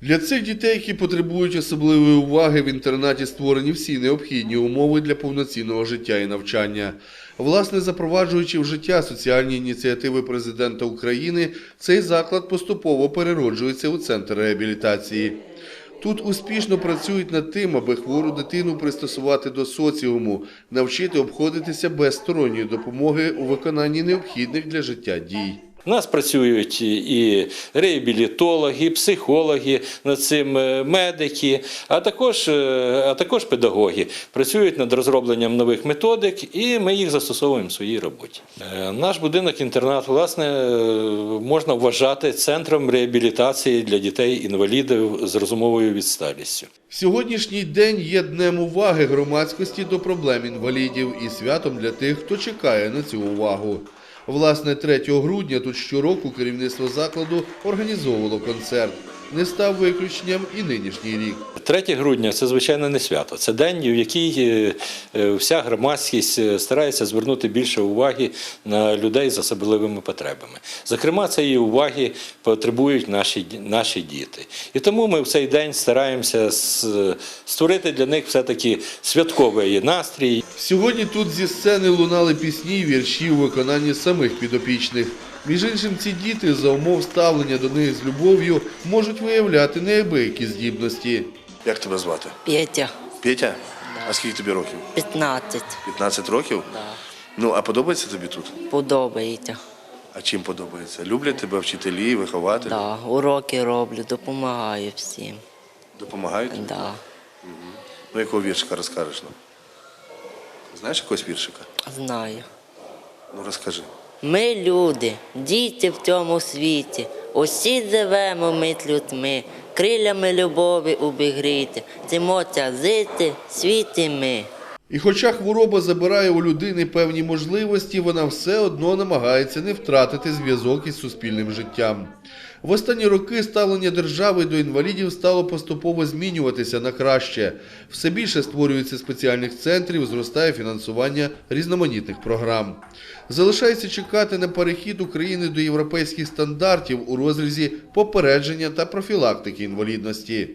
Для цих дітей, які потребують особливої уваги, в інтернаті створені всі необхідні умови для повноцінного життя і навчання. Власне, запроваджуючи в життя соціальні ініціативи президента України, цей заклад поступово перероджується у центр реабілітації. Тут успішно працюють над тим, аби хвору дитину пристосувати до соціуму, навчити обходитися без сторонньої допомоги у виконанні необхідних для життя дій. У нас працюють і реабілітологи, психологи над цим, е, медики, а також, е, а також педагоги працюють над розробленням нових методик, і ми їх застосовуємо в своїй роботі. Е, Наш будинок-інтернат, власне, можна вважати центром реабілітації для дітей-інвалідів з розумовою відсталістю. Сьогоднішній день є днем уваги громадськості до проблем інвалідів і святом для тих, хто чекає на цю увагу. Власне, 3 грудня тут щороку керівництво закладу організовувало концерт. Не став виключенням і нинішній рік. 3 грудня це звичайно не свято. Це день, в який е, е, вся громадськість е, старається звернути більше уваги на людей з особливими потребами. Зокрема, цієї уваги потребують наші, наші діти. І тому ми в цей день стараємося створити для них все-таки святковий настрій. Сьогодні тут зі сцени лунали пісні й вірші у виконанні самих підопічних. Між іншим, ці діти за умов ставлення до них з любов'ю можуть виявляти неабиякі здібності. Як тебе звати? Петя, Петя? А скільки тобі років? 15. 15 років? Ну, а подобається тобі тут? Подобається. А чим подобається? Люблять тебе вчителі, вихователі? Да. Уроки роблю, допомагаю всім. Допомагають? Да. Ну, якого віршика розкажеш нам? Знаєш якогось віршика? Знаю. Ну розкажи. Ми люди, діти в цьому світі. Усі живемо ми людьми, крилями любові обігріти, цимоця зити, світі ми. І хоча хвороба забирає у людини певні можливості, вона все одно намагається не втратити зв'язок із суспільним життям. В останні роки ставлення держави до інвалідів стало поступово змінюватися на краще. Все більше створюється спеціальних центрів, зростає фінансування різноманітних програм. Залишається чекати на перехід України до європейських стандартів у розрізі попередження та профілактики інвалідності.